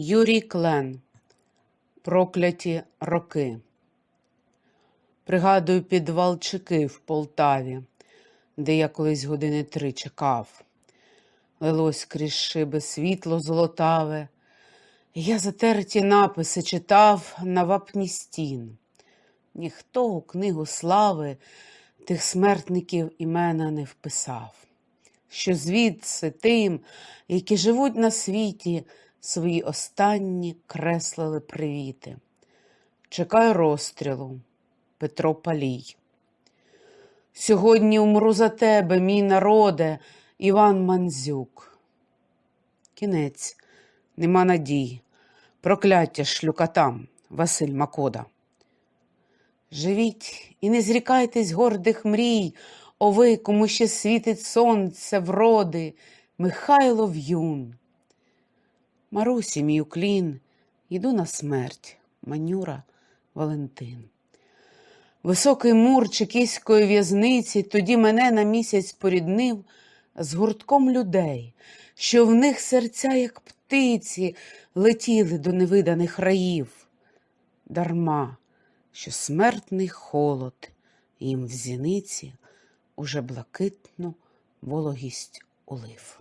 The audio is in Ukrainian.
Юрій Клен Прокляті роки. Пригадую підвал Чеки в Полтаві, де я колись години три чекав. Лилось крізь шиби світло золотаве. Я затерті написи читав на вапні стін. Ніхто у книгу слави тих смертників імена не вписав, що звідси тим, які живуть на світі, свої останні креслили привіти. Чекаю розстрілу, Петро Палій. Сьогодні умру за тебе, мій народе, Іван Манзюк. Кінець, нема надій, прокляття шлюкатам, Василь Макода. Живіть і не зрікайтесь гордих мрій, о ви, кому ще світить сонце вроди, Михайло В'юн. Марусі, мій уклін, іду на смерть, манюра Валентин. Високий мур чекіської в'язниці тоді мене на місяць поріднив з гуртком людей, що в них серця, як птиці, летіли до невиданих раїв. Дарма, що смертний холод їм в зіниці уже блакитну вологість улив.